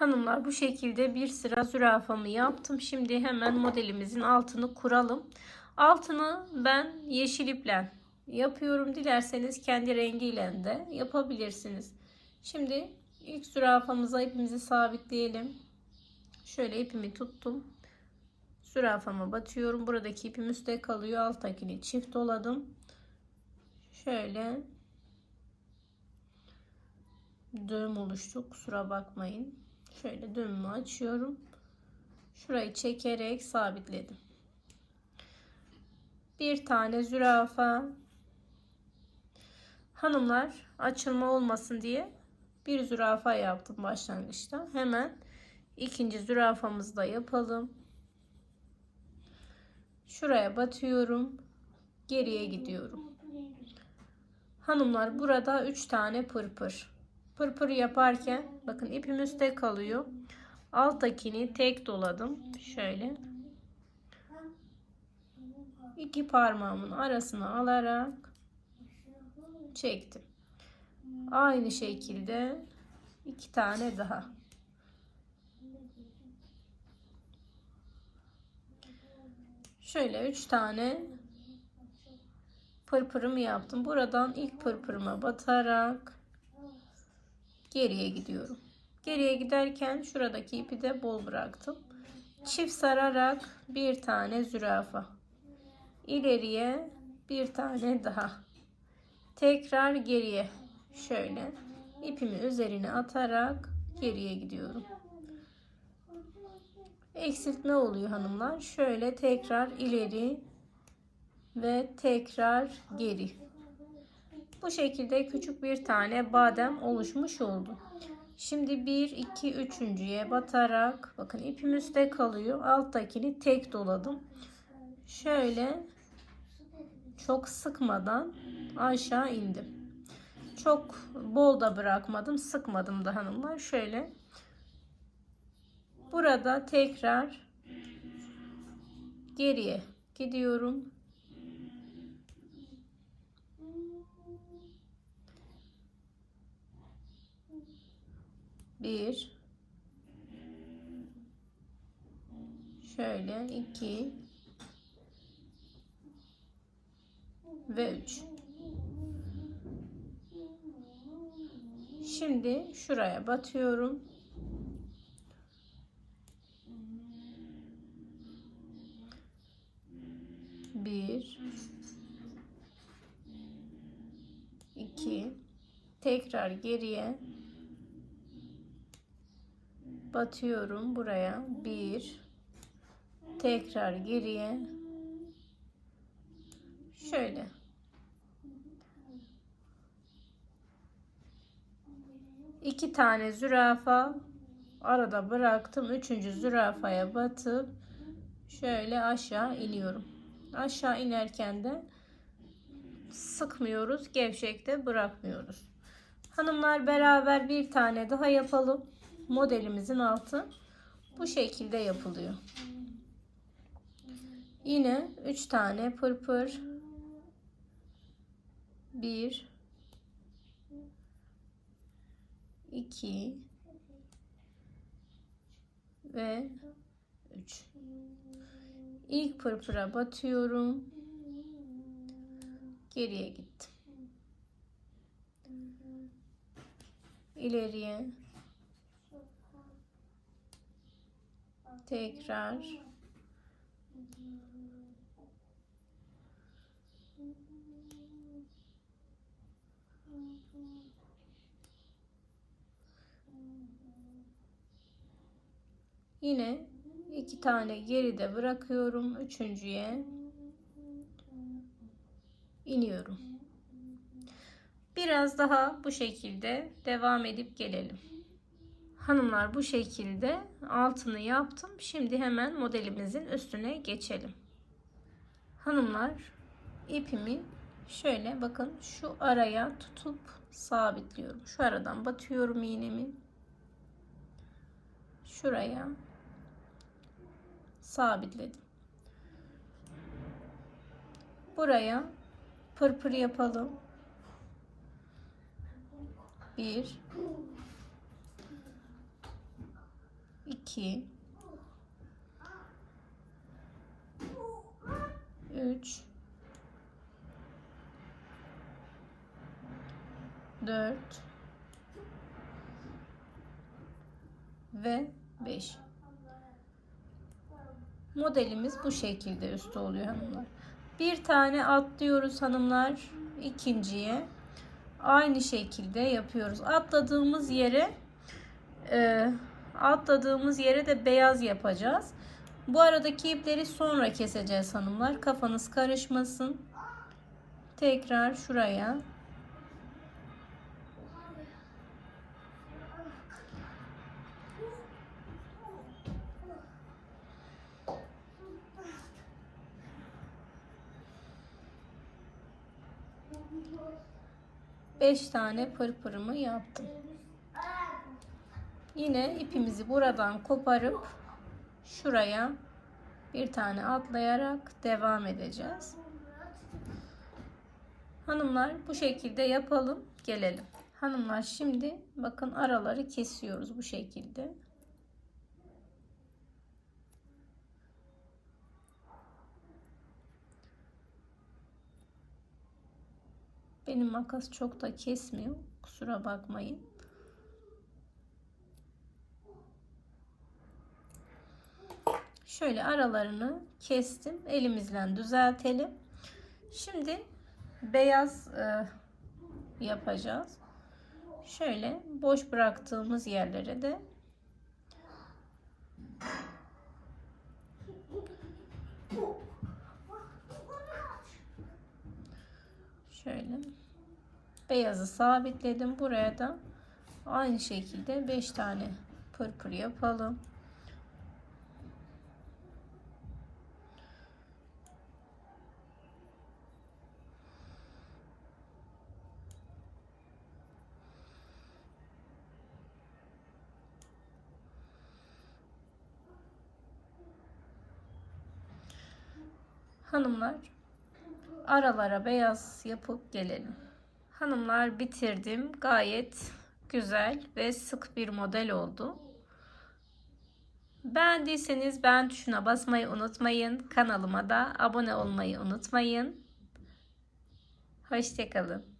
Hanımlar bu şekilde bir sıra zürafamı yaptım. Şimdi hemen modelimizin altını kuralım. Altını ben yeşil iple yapıyorum. Dilerseniz kendi rengiyle de yapabilirsiniz. Şimdi ilk zürafamıza ipimizi sabitleyelim. Şöyle ipimi tuttum. Zürafama batıyorum. Buradaki ipim üstte kalıyor. Alttakini çift doladım. Şöyle düğüm oluştu. Kusura bakmayın. Şöyle düğümü açıyorum. Şurayı çekerek sabitledim. Bir tane zürafa. Hanımlar açılma olmasın diye bir zürafa yaptım başlangıçta. Hemen ikinci zürafamızı da yapalım. Şuraya batıyorum. Geriye gidiyorum. Hanımlar burada 3 tane pırpır. Pırpır yaparken bakın ipim üstte kalıyor. Alttakini tek doladım. Şöyle. iki parmağımın arasına alarak çektim. Aynı şekilde iki tane daha. Şöyle üç tane pırpırımı yaptım. Buradan ilk pırpırıma batarak geriye gidiyorum. Geriye giderken şuradaki ipi de bol bıraktım. Çift sararak bir tane zürafa. İleriye bir tane daha. Tekrar geriye. Şöyle ipimi üzerine atarak geriye gidiyorum. Eksiltme oluyor hanımlar. Şöyle tekrar ileri ve tekrar geri. Bu şekilde küçük bir tane badem oluşmuş oldu. Şimdi 1 2 3.'ye batarak bakın ipim üstte kalıyor. Alttakini tek doladım. Şöyle çok sıkmadan aşağı indim. Çok bol da bırakmadım, sıkmadım da hanımlar. Şöyle burada tekrar geriye gidiyorum. Bir. Şöyle iki. Ve üç. Şimdi şuraya batıyorum. Bir, iki, tekrar geriye batıyorum buraya. Bir, tekrar geriye, şöyle. iki tane zürafa arada bıraktım. Üçüncü zürafaya batıp şöyle aşağı iniyorum. Aşağı inerken de sıkmıyoruz. Gevşekte bırakmıyoruz. Hanımlar beraber bir tane daha yapalım. Modelimizin altı bu şekilde yapılıyor. Yine 3 tane pırpır 1 2 ve 3 ilk pırpıra batıyorum. Geriye gittim. İleriye tekrar Yine iki tane geride bırakıyorum. Üçüncüye iniyorum. Biraz daha bu şekilde devam edip gelelim. Hanımlar bu şekilde altını yaptım. Şimdi hemen modelimizin üstüne geçelim. Hanımlar ipimi şöyle bakın şu araya tutup sabitliyorum. Şu aradan batıyorum iğnemi. Şuraya sabitledim. Buraya pırpır yapalım. Bir 2 3 4 ve 5 modelimiz bu şekilde üstü oluyor hanımlar. Bir tane atlıyoruz hanımlar ikinciye. Aynı şekilde yapıyoruz. Atladığımız yere e, atladığımız yere de beyaz yapacağız. Bu aradaki ipleri sonra keseceğiz hanımlar. Kafanız karışmasın. Tekrar şuraya. Beş tane pırpırımı yaptım. Yine ipimizi buradan koparıp şuraya bir tane atlayarak devam edeceğiz. Hanımlar bu şekilde yapalım gelelim. Hanımlar şimdi bakın araları kesiyoruz bu şekilde. Benim makas çok da kesmiyor. Kusura bakmayın. Şöyle aralarını kestim. Elimizle düzeltelim. Şimdi beyaz e, yapacağız. Şöyle boş bıraktığımız yerlere de şöyle beyazı sabitledim. Buraya da aynı şekilde 5 tane pırpır yapalım. Hanımlar aralara beyaz yapıp gelelim. Hanımlar bitirdim. Gayet güzel ve sık bir model oldu. Beğendiyseniz beğen tuşuna basmayı unutmayın. Kanalıma da abone olmayı unutmayın. Hoşçakalın.